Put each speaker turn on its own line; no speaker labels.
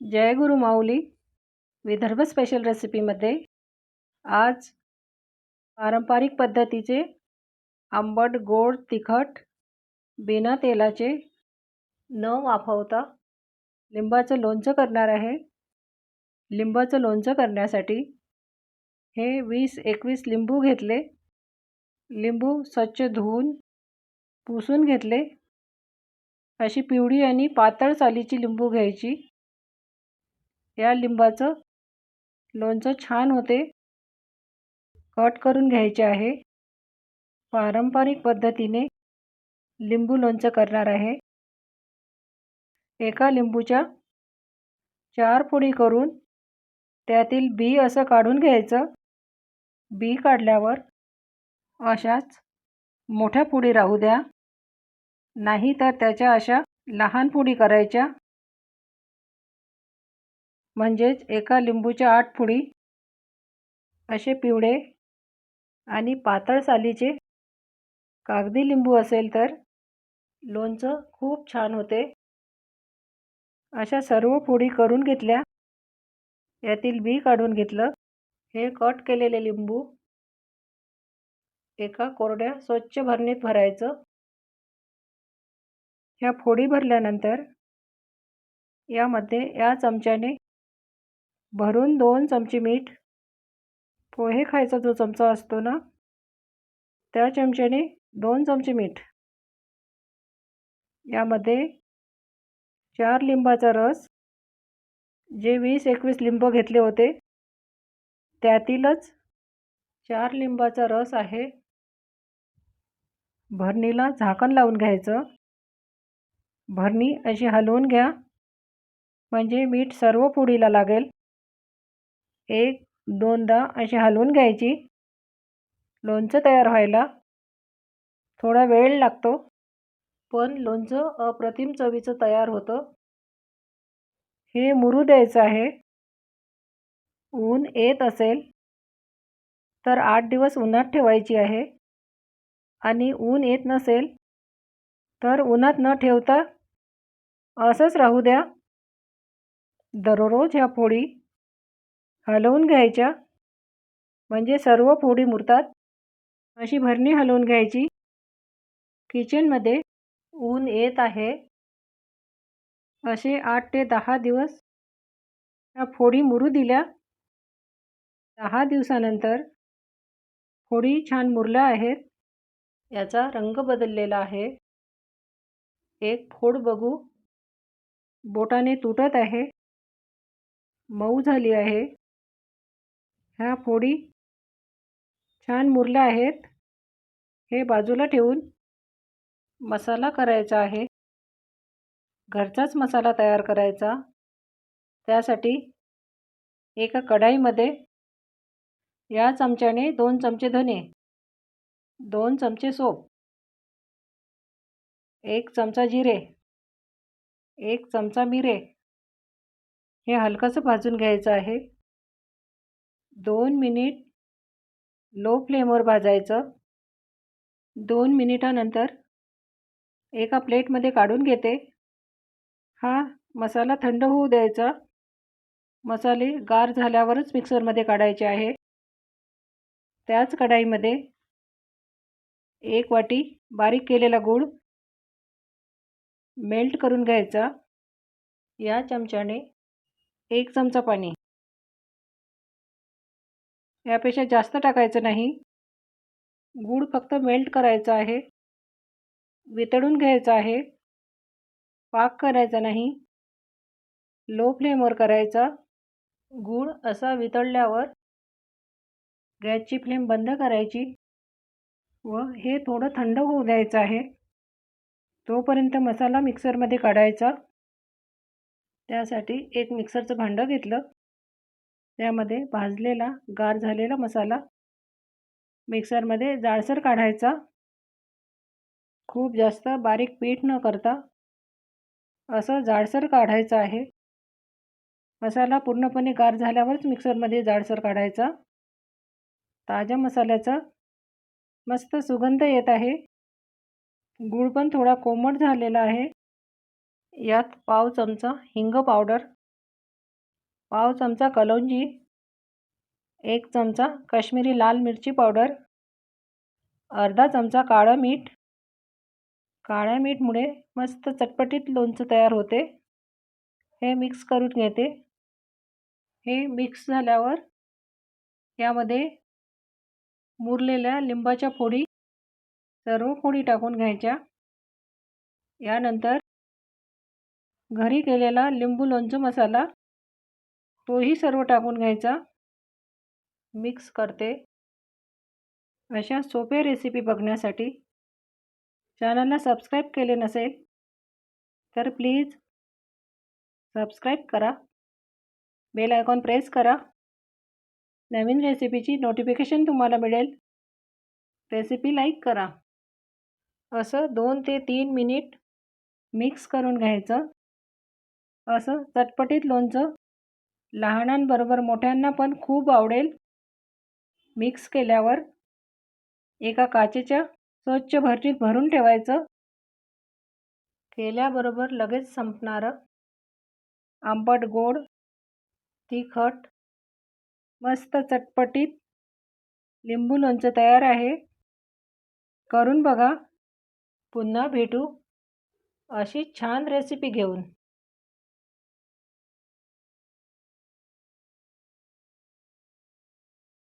जय गुरु माऊली. Vidarbha special रेसिपीमध्ये आज पारंपरिक पद्धतीचे आंबट गोड तिखट बिना तेलाचे न वाफवता लिंबाचं लोणचं करणार आहे. लिंबाचं लोणचं करण्यासाठी हे वीस एकवीस लिंबू घेतले. लिंबू स्वच्छ धुवून पुसून घेतले. अशी पिवळी आणि पातळ सालीची लिंबू घ्यायची. या लिंबाचं लोणचं छान होते. कट करून घ्यायचे आहे. पारंपरिक पद्धतीने लिंबू लोणचं करणार आहे. एका लिंबूच्या चार पुडी करून त्यातील बी असं काढून घ्यायचं. बी काढल्यावर अशाच मोठ्या पुडी राहू द्या. नाही तर त्याच्या अशा लहान पुडी करायच्या. म्हणजेच एका लिंबूच्या आठ फुडी असे पिवळे आणि पातळ सालीचे कागदी लिंबू असेल तर लोणचं खूप छान होते. अशा सर्व फोडी करून घेतल्या. यातील बी काढून घेतलं. हे कट केलेले लिंबू एका कोरड्या स्वच्छ भरणीत भरायचं. ह्या फोडी भरल्यानंतर यामध्ये या चमच्याने भरून दोन चमचे मीठ. पोहे खायचा जो चमचा असतो ना त्या चमच्याने दोन चमचे मीठ. यामध्ये चार लिंबाचा रस जे वीस एकवीस लिंब घेतले होते त्यातीलच चार लिंबाचा रस आहे. भरणीला झाकण लावून घ्यायचं. भरणी अशी हलवून घ्या. म्हणजे मीठ सर्व पुडीला लागेल. एक दोनदा अशी हलवून घ्यायची. लोणचं तयार व्हायला थोडा वेळ लागतो. पण लोणचं अप्रतिम चवीचं तयार होतं. हे मुरू द्यायचं आहे. ऊन येत असेल तर आठ दिवस उन्हात ठेवायची आहे. आणि ऊन येत नसेल तर उन्हात न ठेवता असंच राहू द्या. दररोज ह्या पोळी हलवून घ्यायच्या. म्हणजे सर्व फोडी मुरतात. अशी भरणी हलवून घ्यायची. किचनमध्ये ऊन येत आहे. असे आठ ते दहा दिवस ह्या फोडी मुरू दिल्या. दहा दिवसानंतर फोडी छान मुरल्या आहेत. याचा रंग बदललेला आहे. एक फोड बघू. बोटाने तुटत आहे. मऊ झाली आहे. ह्या फोडी. छान मुरल्या आहेत. हे बाजूला ठेवून मसाला करायचा आहे. घरचाच मसाला तयार करायचा. त्यासाठी एका कढाईमध्ये या चमच्याने दोन चमचे धने दोन चमचे सोप एक चमचा जिरे एक चमचा मिरे हे हलकंसं भाजून घ्यायचं आहे. दोन मिनिट लो फ्लेमवर भाजायचं. दोन मिनिटानंतर एका प्लेटमध्ये काढून घेते. हा मसाला थंड होऊ द्यायचा. मसाले गार झाल्यावरच मिक्सरमध्ये काढायचे आहे. त्याच कढाईमध्ये एक वाटी बारीक केलेला गूळ मेल्ट करून घ्यायचा. या चमच्याने एक चमचा पाणी यापेक्षा जास्त टाकायचं नाही. गूळ फक्त मेल्ट करायचं आहे. वितळून घ्यायचं आहे. पाक करायचा नाही. लो फ्लेमवर करायचा. गूळ असा वितळल्यावर गॅसची फ्लेम बंद करायची व हे थोडं थंड होऊ द्यायचं आहे. तोपर्यंत मसाला मिक्सरमध्ये काढायचा. त्यासाठी एक मिक्सरचं भांडं घेतलं. त्यामध्ये भाजलेला गार झालेला मसाला. मिक्सरमध्ये जाडसर काढायचा. खूप जास्त बारीक पीठ न करता असं जाडसर काढायचं आहे. मसाला पूर्णपणे गार झाल्यावरच मिक्सरमध्ये जाडसर काढायचा. ताज्या मसाल्याचा मस्त सुगंध येत आहे. गूळ पण थोडा कोमट झालेला आहे. यात पाव चमचा हिंग पावडर पाव चमचा कलौंजी एक चमचा काश्मीरी लाल मिरची पावडर अर्धा चमचा काळं मीठ. काळ्या मीठमुळे मस्त चटपटीत लोणचं तयार होते. हे मिक्स करून घेते. हे मिक्स झाल्यावर यामध्ये मुरलेल्या लिंबाच्या फोडी सर्व फोडी टाकून घ्यायच्या. यानंतर घरी केलेला लिंबू लोणचं मसाला तोही सर्व टाकून घ्यायचा. मिक्स करते. अशा सोप्या रेसिपी बघण्यासाठी चॅनलला सबस्क्राईब केले नसेल तर प्लीज सबस्क्राईब करा. बेल आयकॉन प्रेस करा. नवीन रेसिपीची नोटिफिकेशन तुम्हाला मिळेल. रेसिपी लाईक करा. असं दोन ते तीन मिनिट मिक्स करून घ्यायचं. असं चटपटीत लोणचं लहानांबरोबर मोठ्यांना पण खूप आवडेल. मिक्स केल्यावर एका काचेच्या स्वच्छ भरणीत भरून ठेवायचं. केल्याबरोबर लगेच संपणारं आंबट गोड तिखट मस्त चटपटीत लिंबू लोणचं तयार आहे. करून बघा. पुन्हा भेटू. अशी छान रेसिपी घेऊन.